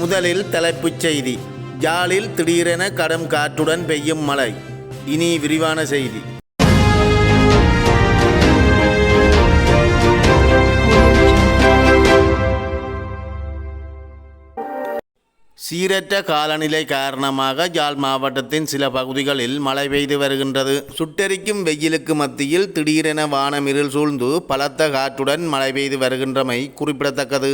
முதலில் தலைப்புச் செய்தி. ஜாலில் திடீரென கடும் காற்றுடன் பெய்யும் மழை. இனி விரிவான செய்தி. சீரற்ற காலநிலை காரணமாக ஜாழ் மாவட்டத்தின் சில பகுதிகளில் மழை பெய்து வருகின்றது. சுட்டெரிக்கும் வெயிலுக்கு மத்தியில் திடீரென வானம் இருள் சூழ்ந்து பலத்த காற்றுடன் மழை பெய்து வருகின்றமை குறிப்பிடத்தக்கது.